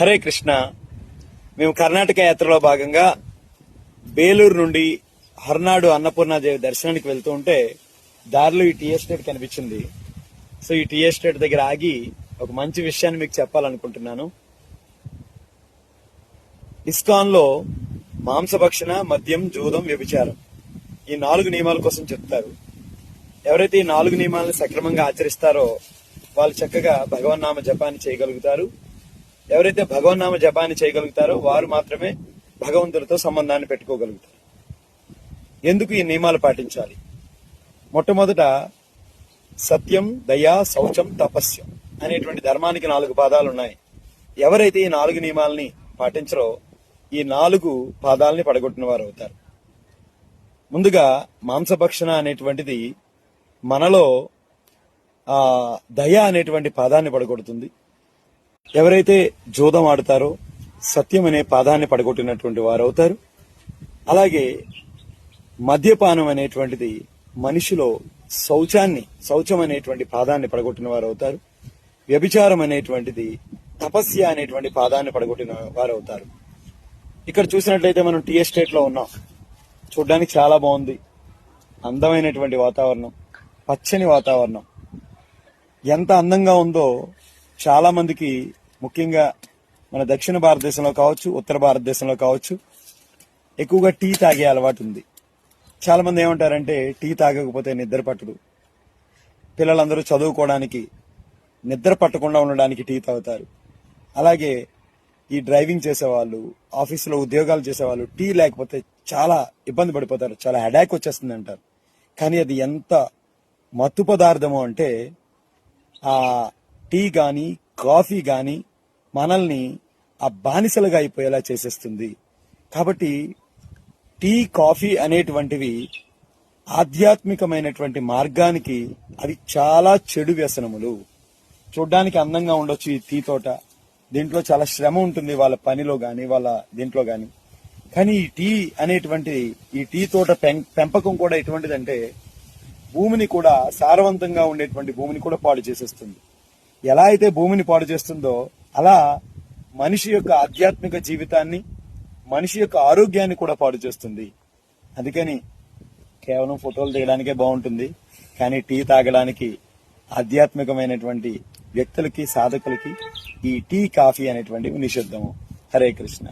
హరే కృష్ణ. మేము కర్ణాటక యాత్రలో భాగంగా బేలూరు నుండి హర్నాడు అన్నపూర్ణాదేవి దర్శనానికి వెళ్తూ ఉంటే దారిలో ఈ టీ ఎస్టేట్ కనిపించింది. సో ఈ టీ ఎస్టేట్ దగ్గర ఆగి ఒక మంచి విషయాన్ని మీకు చెప్పాలనుకుంటున్నాను. ఇస్కాన్లో మాంసభక్షణ మద్యం జూదం వ్యభిచారం ఈ నాలుగు నియమాల కోసం చెప్తారు. ఎవరైతే ఈ నాలుగు నియమాలను సక్రమంగా ఆచరిస్తారో వాళ్ళు చక్కగా భగవన్నామ జపాన్ని చేయగలుగుతారు. ఎవరైతే భగవన్నామ జపాన్ని చేయగలుగుతారో వారు మాత్రమే భగవంతుడితో సంబంధాన్ని పెట్టుకోగలుగుతారు. ఎందుకు ఈ నియమాలు పాటించాలి? మొట్టమొదట సత్యం దయా శౌచం తపస్యం అనేటువంటి ధర్మానికి నాలుగు పాదాలు ఉన్నాయి. ఎవరైతే ఈ నాలుగు నియమాలని పాటించరో ఈ నాలుగు పాదాలని పడగొట్టిన వారు అవుతారు. ముందుగా మాంసభక్షణ అనేటువంటిది మనలో దయ అనేటువంటి పాదాన్ని పడగొడుతుంది. ఎవరైతే జోదం ఆడతారో సత్యం అనే పాదాన్ని పడగొట్టినటువంటి వారు అవుతారు అలాగే మద్యపానం అనేటువంటిది మనిషిలో శౌచాన్ని శౌచం అనేటువంటి పాదాన్ని పడగొట్టిన వారు అవుతారు వ్యభిచారం అనేటువంటిది తపస్య అనేటువంటి పాదాన్ని పడగొట్టిన వారు అవుతారు ఇక్కడ చూసినట్లయితే మనం టీ ఎస్టేట్లో ఉన్నాం. చూడడానికి చాలా బాగుంది. అందమైనటువంటి వాతావరణం పచ్చని వాతావరణం. ఎంత అందంగా ఉందో చాలా మందికి ముఖ్యంగా మన దక్షిణ భారతదేశంలో కావచ్చు ఉత్తర భారతదేశంలో కావచ్చు ఎక్కువగా టీ తాగే అలవాటు ఉంది. చాలా మంది ఏమంటారంటే టీ తాగకపోతే నిద్ర పట్టదు. పిల్లలందరూ చదువుకోవడానికి నిద్ర పట్టకుండా ఉండడానికి టీ తాగుతారు. అలాగే ఈ డ్రైవింగ్ చేసేవాళ్ళు ఆఫీసులో ఉద్యోగాలు చేసేవాళ్ళు టీ లేకపోతే చాలా ఇబ్బంది పడిపోతారు. చాలా హెడాక్ వచ్చేస్తుంది అంటారు. కానీ అది ఎంత మత్తు పదార్థము అంటే ఆ టీ కానీ కాఫీ కానీ మనల్ని ఆ బానిసలుగా అయిపోయేలా చేసేస్తుంది. కాబట్టి టీ కాఫీ అనేటువంటివి ఆధ్యాత్మికమైనటువంటి మార్గానికి అవి చాలా చెడు వ్యసనములు. చూడ్డానికి అందంగా ఉండొచ్చు ఈ టీ తోట. దీంట్లో చాలా శ్రమ ఉంటుంది వాళ్ళ పనిలో కానీ వాళ్ళ దీంట్లో కానీ కానీ ఈ టీ అనేటువంటి ఈ టీ తోట పెం- పెంపకం కూడా ఎటువంటిదంటే భూమిని కూడా సారవంతంగా ఉండేటువంటి భూమిని కూడా పాడు చేసేస్తుంది. ఎలా అయితే భూమిని పాడు చేస్తుందో అలా మనిషి యొక్క ఆధ్యాత్మిక జీవితాన్ని మనిషి యొక్క ఆరోగ్యాన్ని కూడా పాడు చేస్తుంది. అందుకని కేవలం ఫోటోలు తీయడానికే బాగుంటుంది కానీ టీ తాగడానికి ఆధ్యాత్మికమైనటువంటి వ్యక్తులకి సాధకులకి ఈ టీ కాఫీ అనేటువంటివి నిషిద్ధము. హరే కృష్ణ.